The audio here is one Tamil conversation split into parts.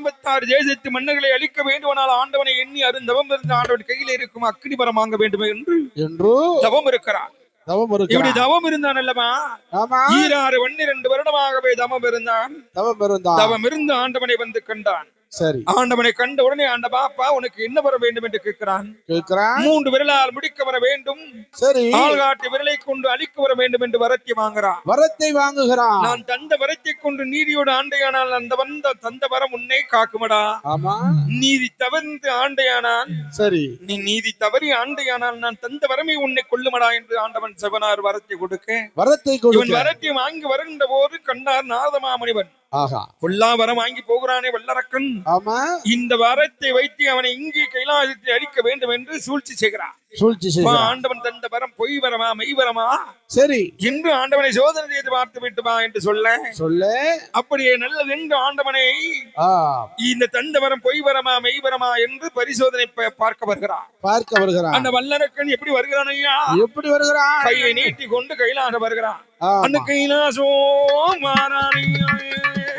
ஐம்பத்தாறு தேசத்து மன்னர்களை அழிக்க வேண்டுமானால் ஆண்டவனை எண்ணி அருந்தவம் இருந்த ஆண்டவன் கையில் இருக்கும் அக்னி வரம் வாங்க வேண்டும் என்று என்று தவம் இருக்கிறான். தவம் இப்படி தவம் இருந்தான் அல்லவா? ஈராறு பன்னிரண்டு வருடமாகவே தவம் இருந்தான். தவம் இருந்தான். தவம் இருந்து ஆண்டவனை வந்து கண்டான். சரி. ஆண்டவனை கண்ட உடனே ஆண்ட பாப்பா உனக்கு என்ன வர வேண்டும்? என்று கேட்கிறான். கேட்கிறான். மூன்று விரலால் முடிக்க வர வேண்டும். சரி. ஆள்காட்டி விரலை கொண்டு அழிக்க வர வேண்டும் என்று வரத்தி வாங்குறான். வரத்தை வாங்குகிறான். நான் தந்த வரத்தை கொண்டு நீதியோடு ஆண்டையானால் அந்த வந்த தந்த வரம் உன்னை காக்குமடா. ஆமா. நீதி தவிர்த்து ஆண்டையானால். சரி. நீ நீதி தவறி ஆண்டையானால் நான் தந்த வரமே உன்னை கொல்லுமடா என்று ஆண்டவன் சிவனார் வரத்தை கொடுக்க. வரத்தை இவன் வரத்தை வாங்கி வருகின்ற போது கண்டார் நாரதமாமுனிவன் கொல்லா வரம் வாங்கி போகிறானே வல்லரக்கன். ஆமா. இந்த வரத்தை வைத்து அவனை இங்கே கைலாசத்தில் அழிக்க வேண்டும் என்று சூழ்ச்சி செய்கிறான். சூழ்ச்சி செய்கிறான். ஆண்டவன் தந்த வரம் பொய் வரமா மெய் வரமா? சரி. என்று ஆண்டவனை சோதனை செய்து பார்த்து விட்டுமா என்று சொல்ல. சொல்லு. அப்படியே நல்லது என்று ஆண்டவனை இந்த தந்த வரம் பொய் வரமா மெய் வரமா என்று பரிசோதனை பார்க்க வருகிறான். பார்க்க வருகிறான். அந்த வல்லரக்கன் எப்படி வருகிறான் ஐயா? எப்படி வருகிறான்? கையை நீட்டி கொண்டு கைலாச வருகிறான். அந்த கைலாசோ மாறானையா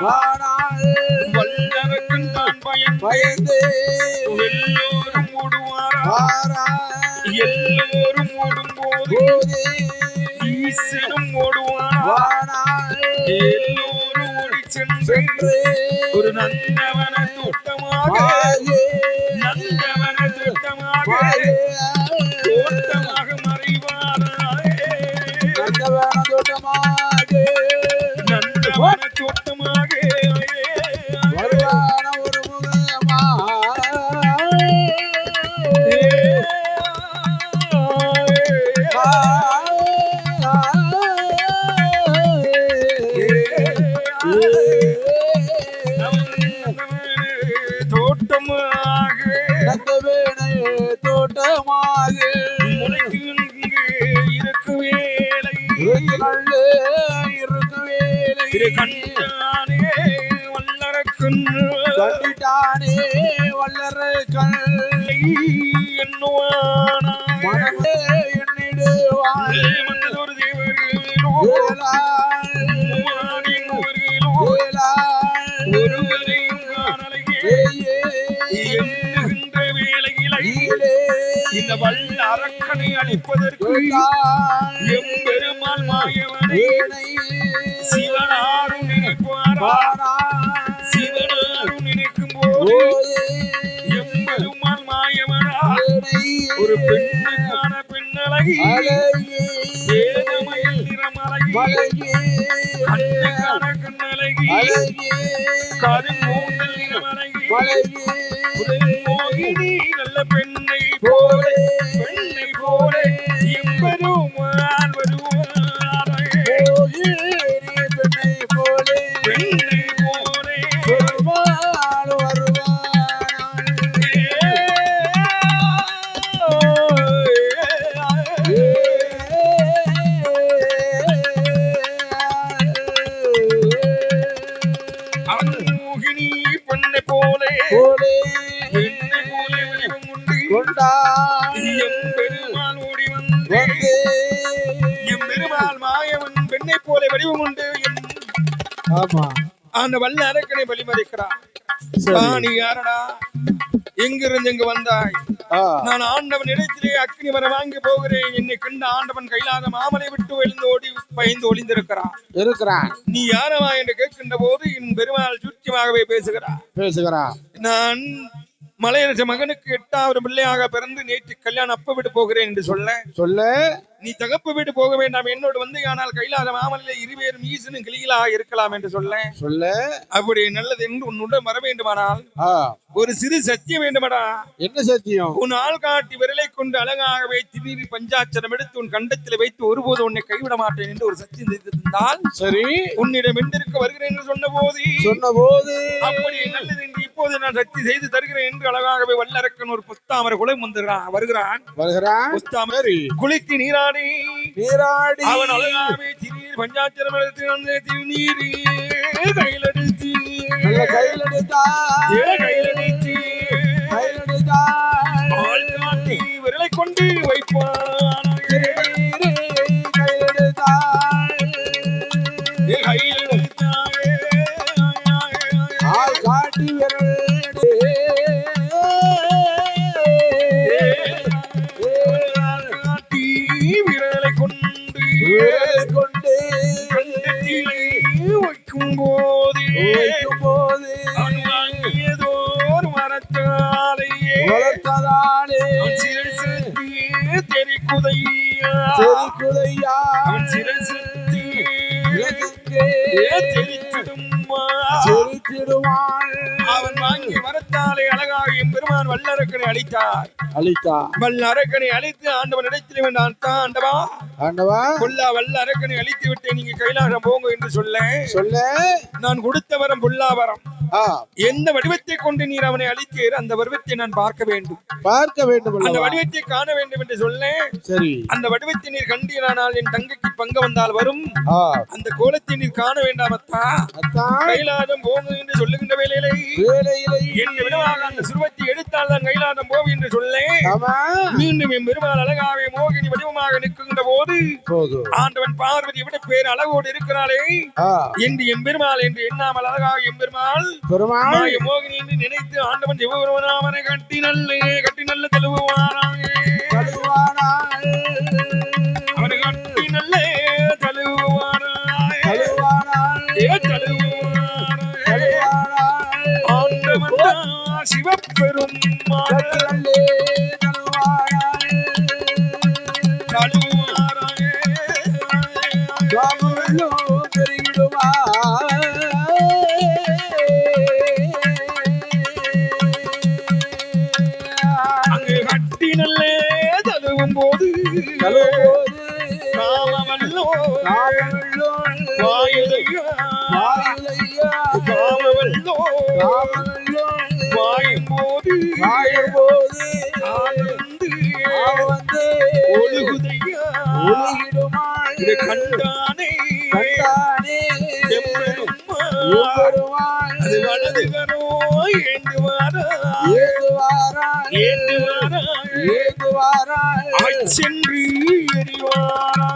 வானாள் வல்லரக்கன் தான் பயந்து எல்லோரும் ஓடுவாரா? வாரா எல்லோரும் ஓடும்போது போதே சென்று ஒரு நந்தவன ஆயே நந்தவன தோட்டமாக நல்ல இருக்கு வேலை திரு கண்டானே வல்லரக்கன். கண்டிட்டானே வல்லர கண் என்னுவானா எண்ணிடுவான் மன்னதொரு இந்த வல்ல அரக்கனை அழிப்பதற்கு சிவனாரும் நினைப்பாரா? பாரா சிவனாரும் நினைக்கும் போது மாயவனா வீணை ஒரு பெண்ணுக்கான பெண்ணழகி அழகே ஏதமயில் நிறமழகி கண்ணுக்கான கண்ணழகி கருங்கூந்தல் நிறமழகி நல்ல பெண்ணை போலே போலே. போலே. பெண்ணை போலே வடிவம் கொண்டா எம்பெருமான் ஓடி வந்து. மாயவன் பெண்ணை போலே வடிவம் உண்டு. எம் ஆமா. அந்த வல்ல அரக்கனை வழிமறிக்கிறான் பா நீ யாரடா? எங்கிருந்து இங்கு வந்தாய்? நான் ஆண்டவன் இடத்திலே அக்னி வர வாங்கி போகிறேன். என்னை கண்ட ஆண்டவன் கைலாத மாமலை விட்டு எழுந்து ஓடி பயந்து ஒளிந்திருக்கிறான் இருக்கிறான். நீ யாரவா என்று கேட்கின்ற போது என் பெருமாள் சூட்சமாகவே பேசுகிறார். பேசுகிறான் நான் மலையரச மகனுக்கு எட்டாவது பிள்ளையாக பிறந்து நேற்று கல்யாணம் அப்ப விட்டு போகிறேன் என்று சொல்ல. சொல்லு. நீ தகப்பு வீட்டு போக வேண்டாம். என்னோடு வந்து ஆனால் கைலாத மாமல்ல இருவேரும் ஈசனும் கிளிகளாக இருக்கலாம் என்று சொல்ல சொல்லு. அப்படி நல்லது என்று உன்னுடன் வர வேண்டுமானால் ஒரு சிறு சத்தியம் வேண்டுமடா. என்ன சத்தியம்? உன் ஆள் காட்டி விரலை கொண்டு அழகாகவே திடீர் பஞ்சாட்சரம் எடுத்து உன் கண்டத்தில் வைத்து ஒருபோது உன்னை கைவிட மாட்டேன் என்று ஒரு சத்தியம் செய்திருந்தால் சரி. உன்னிடம் வென்றிருக்க வருகிறேன் என்று சொன்ன போது சொன்ன போது அப்படி நல்லது என்று இப்போது நான் சக்தி செய்து தருகிறேன் என்று அழகாகவே வல்லரக்கன் ஒரு புத்தாமரை குலை வந்துகிறான் வருகிறான். வருகிறான். புத்தாமரை சரி. குளித்து நீராடி நீராடி அவன் அழகாகவே திடீர் பஞ்சாட்சரம் எடுத்து அந்த திருநீர் கையில் எடுத்து. நல்ல கையில் எடுத்தா ஏ கையில் எடுத்து. கையில் எடுத்தாள் ஆள் காட்டி விரலை கொண்டு வைப்பான். போதே. போது அவன் வாங்கியதோர் மரத்தாலேயே வளர்த்ததாலே தெரிக்குதையா. தெரிக்குதையா. அவன் சிறை செலுத்தி விளக்குக்கு தெரித்திடுமா. செலுத்திடுவாள் அவன் வாங்கி மரத்தாலே அழகாக எம்பெருமான் வல்லரக்கனை அளித்தார் அளித்தா வல்லரக்கனை அழித்து ஆண்டவன் இடத்தில் வேண்டான் ஆண்டவா? ஆண்டவா? பொல்லா வல்ல அரக்கனை அழித்து விட்டு நீங்க கைலாசம் போங்க என்று சொல்ல. சொல்ல. நான் கொடுத்த வரம் பொல்லா வரம். எந்த வடிவத்தை கொண்டு நீர் அவனை அழித்தீர் அந்த வடிவத்தை நான் பார்க்க வேண்டும். பார்க்க வேண்டும் அந்த வடிவத்தை காண வேண்டும் என்று சொல்ல. சரி. அந்த வடிவத்தை நீர் கண்டீரானால் என் தங்கைக்கு பங்கு வந்தால் வரும். அந்த கோலத்தை நீர் காண வேண்டாமத்தா அத்தான் கைலாதம் போங்க என்று சொல்லுகின்ற வேலையிலே வேலையிலே என் விடமாக அந்த சுருவத்தை எடுத்தால் தான் கைலாதம் போகும் என்று சொல்ல. ஆமா. மீண்டும் என் பெருமாள் அழகாவே மோகினி வடிவமாக நிற்கின்ற போது ஆண்டவன் பார்வதி விட பேர் அழகோடு இருக்கிறாளே. என்று எம்பெருமாள் என்று எண்ணாமல் அழகாக எம்பெருமாள் பெருமாள் மோகினி என்று நினைத்து ஆண்டவன் சிவபெருமானை கட்டி நல்ல கட்டி நல்ல தழுவுவாராங்க கழுவானாள் அவனை கட்டி நல்ல தழுவுவாராங்க கழுவானாள் ஏ பெருகிடுமா அங்கு கட்டி நல்ல தழுவும் போது காமவல்லோ காவலோ வாயுதையா இதை கண்டானே. கண்டானே. எம்பெருமான் எம்பெருமாள் அது வலதுகரோ ஏந்துவாரா? ஏதுவாராள் ஏந்துவாரா ஏதுவாராள் அச்சென்று எறிவாரா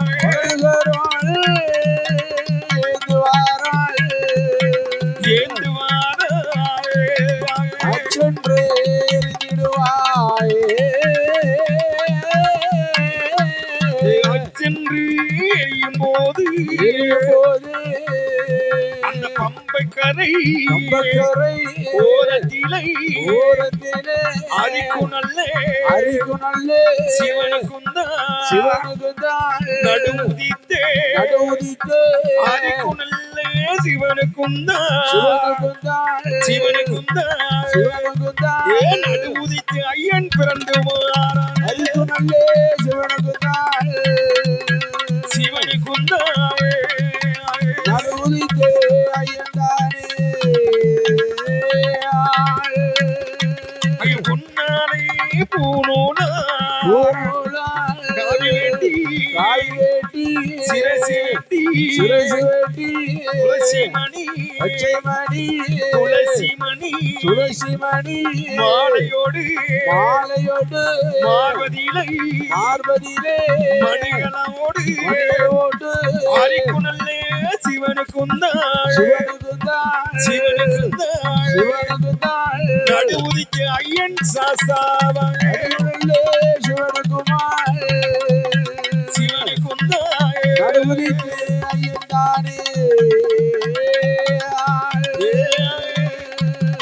எரியும்போது அந்த பம்பை கரை கம்பக்கரை ஓரத்திலை ஓரத்திலே அரிக்குணல்ல அரிகுணல்லே சிவனுக்குந்தா சிவனுக்குந்தான் நடுமுதித்தே நடுவுதித்து அரிக்குணல்ல சிவனுக்குந்தா சிவனுக்குந்தான் சிவனுக்குந்தா சிவனுக்குந்தான் ஏ நடுமுதித்து ஐயன் பிறந்து வேட்டி துளசி மணி பச்சை மணி துளசி மணி துளசி மணி மாலையோடு. மாலையோடு. பார்வதியிலை. பார்வதியிலே. மணிகளோடு மணியோடு அரிக்குணல்லே சிவனுக்குந்தாள். சிவனுக்கும் தாழ் சிவனுக்குந்தாள் நடுவுதிக்கு ஐயன் சாஸ்தாவான். சிவனுக்குமாள். சிவனுக்கும் தாழ் நடுவிலே ஐயன்தானே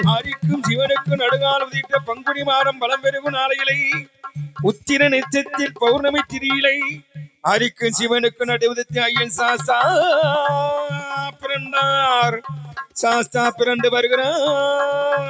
ஹரிக்கும் சிவனுக்கும் நடுகால் உதித்த பங்குனி மாதம் பலம் பெருகும் நாளையிலை. உத்திர நெச்சத்தில் பௌர்ணமி திரியிலை ஹரிக்கும் சிவனுக்கும் நடுவதற்கு ஐயன் சாஸ்தா பிறந்தார் சாஸ்தா பிறந்து வருகிறார்